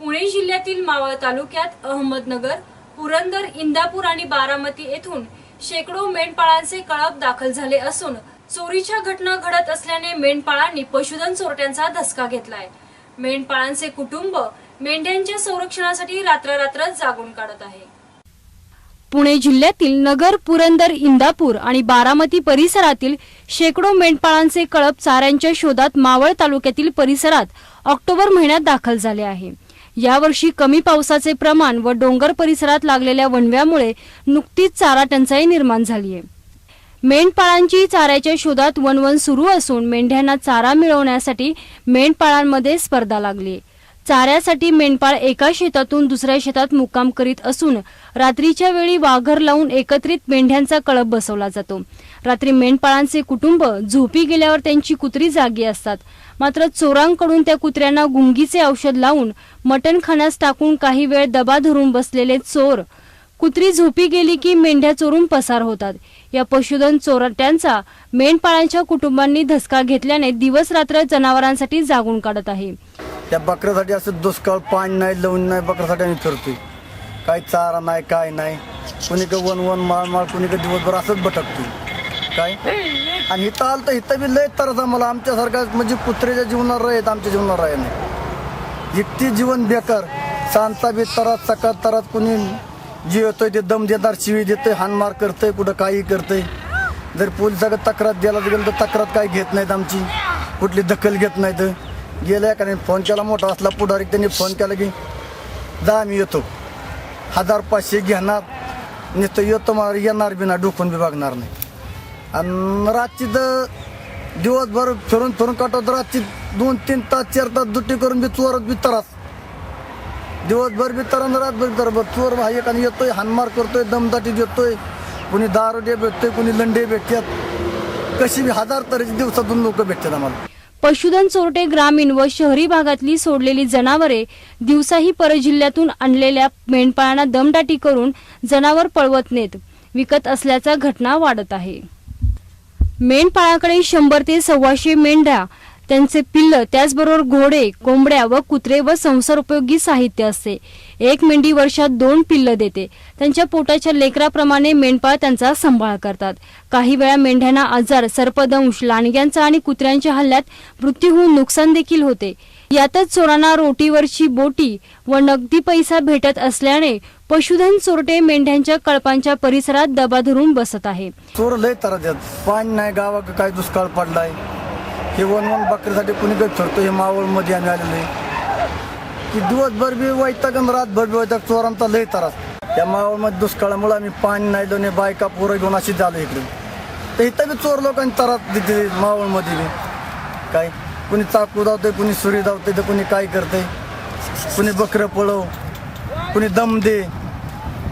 पुणे जिल्ह्यातील मावळ तालुक्यात अहमदनगर पुरंदर इंदापूर आणि बारामती येथून शेकडो मेंढपाळांचे कळप दाखल झाले असून चोरीच्या घटना घडत असल्याने मेंढपाळांनी पशुधन चोरट्यांचा धसका घेतलाय. मेंढपाळांचे कुटुंब मेंढ्यांच्या संरक्षणासाठी रात्र जागून काढत आहे. पुणे जिल्ह्यातील नगर पुरंदर इंदापूर आणि बारामती परिसरातील शेकडो मेंढपाळांचे कळप चाऱ्यांच्या शोधात मावळ तालुक्यातील परिसरात ऑक्टोबर महिन्यात दाखल झाले आहे. यावर्षी कमी पावसाचे प्रमाण व डोंगर परिसरात लागलेल्या वणव्यामुळे नुकतीच चारा टंचाई निर्माण झाली आहे मेंढपाळांची चाऱ्याच्या शोधात वणवण सुरू असून मेंढ्यांना चारा मिळवण्यासाठी मेंढपाळांमध्ये स्पर्धा लागली आहे. चाऱ्यासाठी मेंढपाळ एका शेतातून दुसऱ्या शेतात मुक्काम करीत असून रात्रीच्या वेळी वाघर लावून एकत्रित मेंढ्यांचा कळप बसवला जातो रात्री मेंढपाळांचे कुटुंब झोपी गेल्यावर त्यांची कुत्री जागी असतात. मात्र चोरांकडून त्या कुत्र्यांना गुंगीचे औषध लावून मटण खाण्यास टाकून काही वेळ दबा धरून बसलेले चोर. कुत्री झोपी गेली की मेंढ्या चोरून पसार होतात. या पशुधन चोरट्यांचा मेंढपाळांच्या कुटुंबांनी धसका घेतल्याने दिवस रात्र जनावरांसाठी जागून काढत आहे. त्या बकऱ्यासाठी असं दुष्काळ पाणी नाही लवून नाही बकऱ्यासाठी आम्ही फिरतोय. काही चारा नाही काय नाही. कुणी वन वन माळ माळ कुणी दिवसभर असंच भटकतोय. काय? आणि इथं आलं तर इथं बी लय तर मला. आमच्यासारखा म्हणजे कुत्रेच्या जीवनावर राहत आमच्या जीवनावर आहे नाही. इतकी जीवन बेकार. सांता बी तरात सकाळ तरात कुणी जी येतोय ते दम देणार शिवी देतोय हानमार करतोय कुठं काही करतोय. जर पोलिसाकडे तक्रार द्यायला गेलं तर तक्रार काही घेत नाहीत आमची. कुठली दखल घेत नाहीत. गेल्या का नाही फोन केला मोठा असला पुढारी त्यांनी फोन केला की जा मी येतो. हजार पाचशे घेणार. नुसतं येतो मला येणार बी ना डोकून बी बघणार नाही. आणि रातची तर दिवसभर फिरून फिरून काटवत रातची दोन तीन तास चार तास दुटी करून बी चोरत बी तरास. दिवसभर बी तर रातभर तर चोर भाई एकाने येतोय हानमार करतोय दमदाटी देतोय कुणी दारोडे भेटतोय कुणी लंडे भेटतात. कशी बी हजार तऱ्हेची दिवसातून लोक भेटतात आम्हाला. पशुधन चोरटे ग्रामीण व शहरी भागातली सोडलेली जनावरे दिवसाही परजिल्ह्यातून आणलेल्या मेंढपाळांना दमदाटी करून जनावर पळवत नेत विकत असल्याचा घटना वाढत आहे. मेंढपाळाकडे शंभर ते सव्वाशे मेंढ्या त्यांचे पिल्ल त्याचबरोबर घोडे कोंबड्या व कुत्रे व संसारोपयोगी साहित्य असते. एक मेंढी वर्षात दोन पिल्ल देते. त्यांच्या पोटाच्या लेकराप्रमाणे मेंढपाळ त्यांचा सांभाळ करतात. काही वेळा मेंढ्यांना आजार सर्पदंश लांडग्यांचा आणि कुत्र्यांच्या हल्ल्यात मृत्यू होऊन नुकसान देखील होते. यातच चोरांना रोटीवरची बोटी व नगदी पैसा भेटत असल्याने पशुधन चोरटे मेंढ्यांच्या कळपांच्या परिसरात दबा धरून बसत आहे. चोर लय त्रास पाणी नाही गावाक काय दुष्काळ पडलाय. हे वन वन बकरीसाठी कुणी काही फिरतो हे मावळमध्ये आम्ही आलेले आहे. की दिवसभर बी वैताग रातभर बी वैताग. चोरांचा लय त्रास. त्या मावळमध्ये दुष्काळामुळे आम्ही पाणी नाही दोन्ही बायका पोरं घेऊन अशी झालो इकडे तर इथं बी चोर लोकांनी त्रास देते मावळमध्ये बी. काय कुणी चाकू धावते कुणी सुरी धावते तर कुणी काय करते कुणी बकरं पळव कुणी दम दे.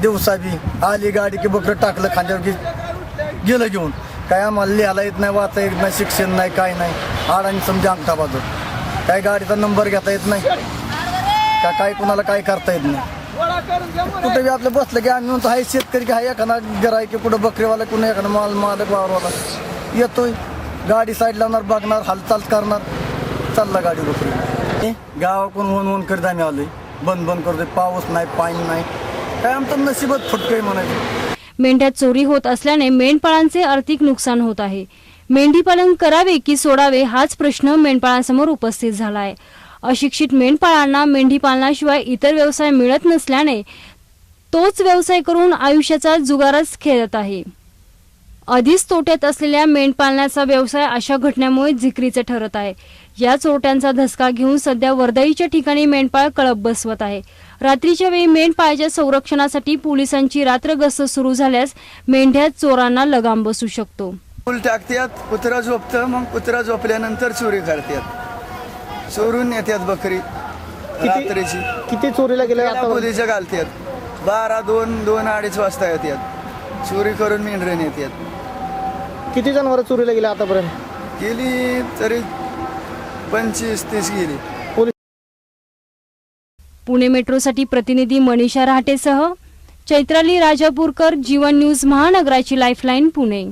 दिवसा बी आली गाडी की बकरं टाकलं खांद्यावर की गेलं घेऊन. काय आम्हाला लिहायला येत नाही वाचता येत नाही शिक्षण नाही काय नाही. आडाने समजा अंगठा बाजू काय गाडीचा नंबर घेता येत नाही. का काय कुणाला काय करता येत नाही. कुठे बी आपलं बसलं की आम्ही म्हणतो हाय शेतकरी की हाय एखादा गिराय की कुठं बकरीवाला कुणी एखादा माल मालक वावरवाला येतोय. गाडी साईड लावणार बघणार हालचाल करणार. चालला गाडी बकरी गावाकडून वन वन करीत आम्ही आलोय. बंद बंद करतोय पाऊस नाही पाणी नाही. काय आमचं नशीबच फुटकंय म्हणायचं. मेंढ्या चोरी होत असल्याने मेंढपाळांचे आर्थिक नुकसान होत आहे. मेंढीपालन करावे की सोडावे हाच प्रश्न मेंढपाळांसमोर उपस्थित झाला आहे अशिक्षित मेंढपाळांना मेंढीपालनाशिवाय इतर व्यवसाय मिळत नसल्याने तोच व्यवसाय करून आयुष्याचा जुगारच खेळत आहे. आधीच तोट्यात असलेल्या मेंढपालनाचा व्यवसाय अशा घटनेमुळे जिकरीचे ठरत आहे. या चोरट्यांचा धसका घेऊन सध्या वर्दळीच्या ठिकाणी मेंढपाळ कळप बसवत आहे. रात्रीच्या वेळी मेंढपाळाच्या संरक्षणासाठी पोलिसांची रात्र गस्त सुरू झाल्यास मेंढ्या चोरांना लगाम बसू शकतो. फुल टाकतात कुत्रा झोपतं मग कुत्रा झोपल्यानंतर चोरी करतात. चोरून येतात बकरी रात्रीची. किती चोरीला गेले आता पोलीच्या घालतात. बारा दोन दोन अडीच वाजता येतात. चोरी करून मेंढरण येतात किती जनावर चोरीला गेले आतापर्यंत? गेली तरी पंचवीस तीस गेली. पुणे मेट्रोसाठी प्रतिनिधी मनीषा रहाटेसह चैत्राली राजापूरकर जीवन न्यूज महानगराची लाईफलाईन पुणे.